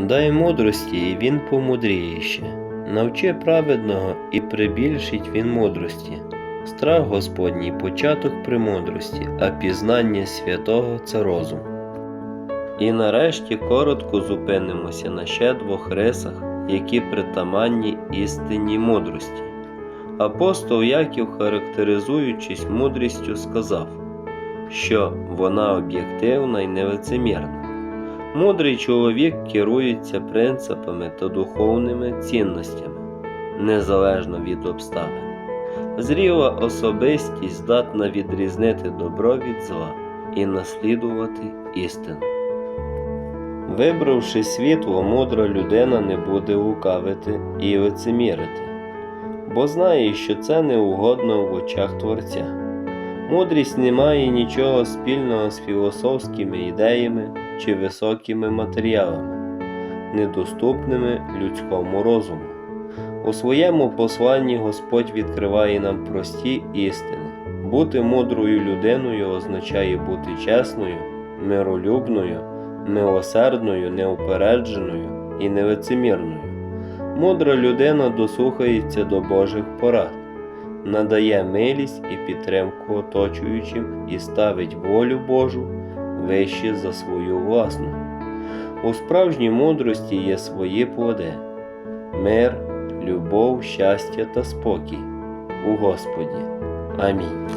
Дай мудрості, і він помудріє ще. Навчи праведного, і прибільшить він мудрості. Страх Господній початок премудрості, а пізнання святого це розум. І нарешті коротко зупинимося на ще двох рисах, які притаманні істинній мудрості. Апостол Яків, характеризуючись мудрістю, сказав, що вона об'єктивна і невицемірна. Мудрий чоловік керується принципами та духовними цінностями, незалежно від обставин. Зріла особистість здатна відрізнити добро від зла і наслідувати істину. Вибравши світло, мудра людина не буде лукавити і лицемірити, бо знає, що це неугодно в очах Творця. Мудрість не має нічого спільного з філософськими ідеями чи високими матеріалами, недоступними людському розуму. У своєму посланні Господь відкриває нам прості істини. Бути мудрою людиною означає бути чесною, миролюбною, милосердною, неупередженою і невицемірною. Мудра людина дослухається до Божих порад, надає милість і підтримку оточуючим і ставить волю Божу вище за свою власну. У справжній мудрості є свої плоди мир, любов, щастя та спокій у Господі. Амінь.